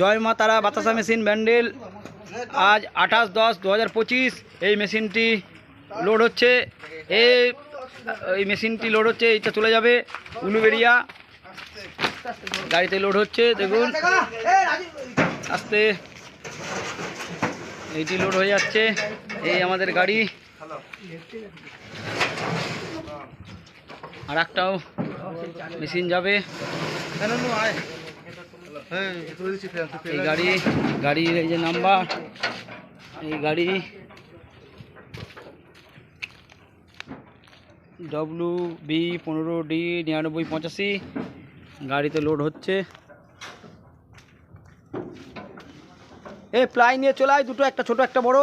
জয় মা তারা, বাতাসা মেশিন, ব্যান্ডেল। আজ আঠাশ দশ দু হাজার পঁচিশ, এই মেশিনটি লোড হচ্ছে। এই এই মেশিনটি লোড হচ্ছে, এইটা চলে যাবে উলুবেরিয়া গাড়িতে লোড হচ্ছে, দেখুন। আস্তে। এইটি লোড হয়ে যাচ্ছে, এই আমাদের গাড়ি। আর একটাও মেশিন যাবে। এই গাড়ি গাড়ির এই যে নাম্বার এই গাড়ি ডব্লু বি পনেরো ডি নিরানব্বই পঁচাশি। গাড়িতে লোড হচ্ছে। এ প্লাই নিয়ে চলে আয় দুটো একটা ছোট একটা বড়।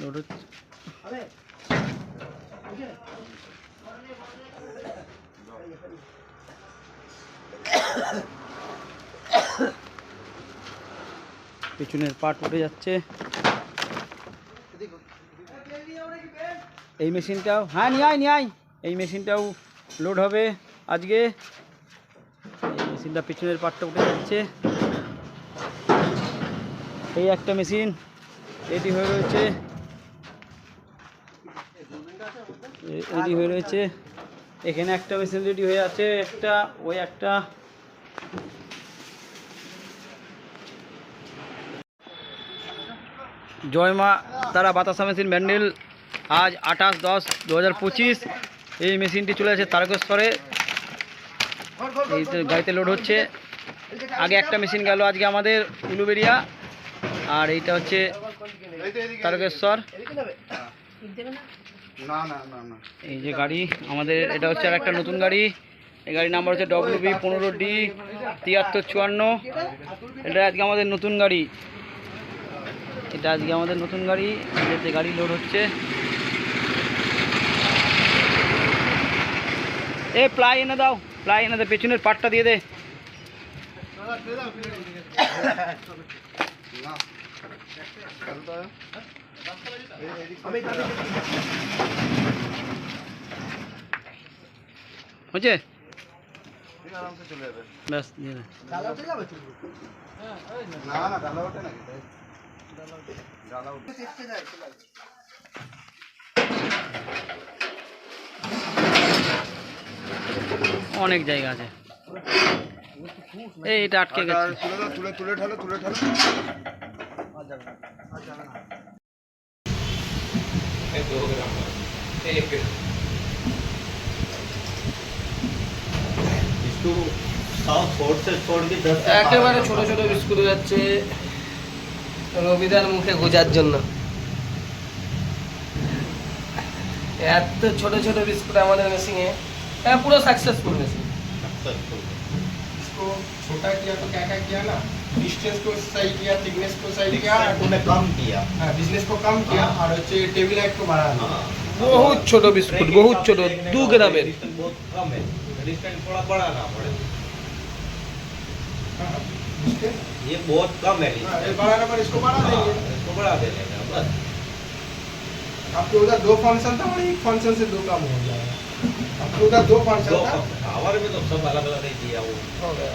লোড হচ্ছে। পেছনের পাট উঠে যাচ্ছে। এই মেশিনটাও হ্যাঁ নিয়ে আয়, নিয়ে এই মেশিনটাও লোড হবে আজকে। এই মেশিনটা পিছনের পাটটা উঠে যাচ্ছে। এই একটা মেশিন এটি হয়ে রয়েছে। রেডি হয়ে রয়েছে। এখানে একটা মেশিন রেডি হয়ে আছে, একটা, ওই একটা। জয় মা তারা বাতাসা মেশিন ব্যান্ডেল। আজ আঠাশ দশ দু হাজার পঁচিশ এই মেশিনটি চলে আছে তারকেশ্বরে। এই তো গাড়িতে লোড হচ্ছে। আগে একটা মেশিন গেল আজকে আমাদের উলুবেরিয়া আর এইটা হচ্ছে তারকেশ্বর। এই যে গাড়ি আমাদের এটা হচ্ছে আর একটা নতুন গাড়ি। এই গাড়ির নাম্বার হচ্ছে ডব্লিউ বি পনেরো ডি তিয়াত্তর চুয়ান্ন। এটা আজকে আমাদের নতুন গাড়ি। এটা আজকে আমাদের নতুন গাড়ি এতে গাড়ি লোড হচ্ছে। এ প্লাই এনে দাও প্লাই এনে দে পেছনের পাটটা দিয়ে দে। হচ্ছে? ব্যাস দিয়ে দে। না না অনেক জায়গা আছে। এই এটা আটকে গেছে। তুলে তুলে ঠালো তুলে ঠালো একেবারে ছোট ছোট বিস্কুট যাচ্ছে। রবিদার মুখে গোজার জন্য এত ছোট ছোট বিস্কুট আমাদের মেশিনে হ্যাঁ পুরো সাকসেসফুল মেশিন सक्सेसफुल इसको छोटा किया तो क्या क्या किया ना डिस्टेंस को सही किया थिकनेस को सही किया तूने कम किया हाँ बिजनेस को कम किया और अच्छे टेबल लाइट को बढ़ा दिया हाँ বহুত ছোট বিস্কুট বহুত ছোট দু গ্রামের डिस्टेंस बहुत कम है डिस्टेंस थोड़ा बढ़ाना पड़े हाँ, distance, ये बहुत कम है हाँ, ये distance। बढ़ाना पर इसको बढ़ा हाँ, देंगे इसको बढ़ा देने का बस आपके उधर दो फंक्शन था और एक फंक्शन से दो काम हो जाएगा आपके उधर दो फंक्शन दो था हमारे में तो सब अलग अलग ही दिया वो हो गया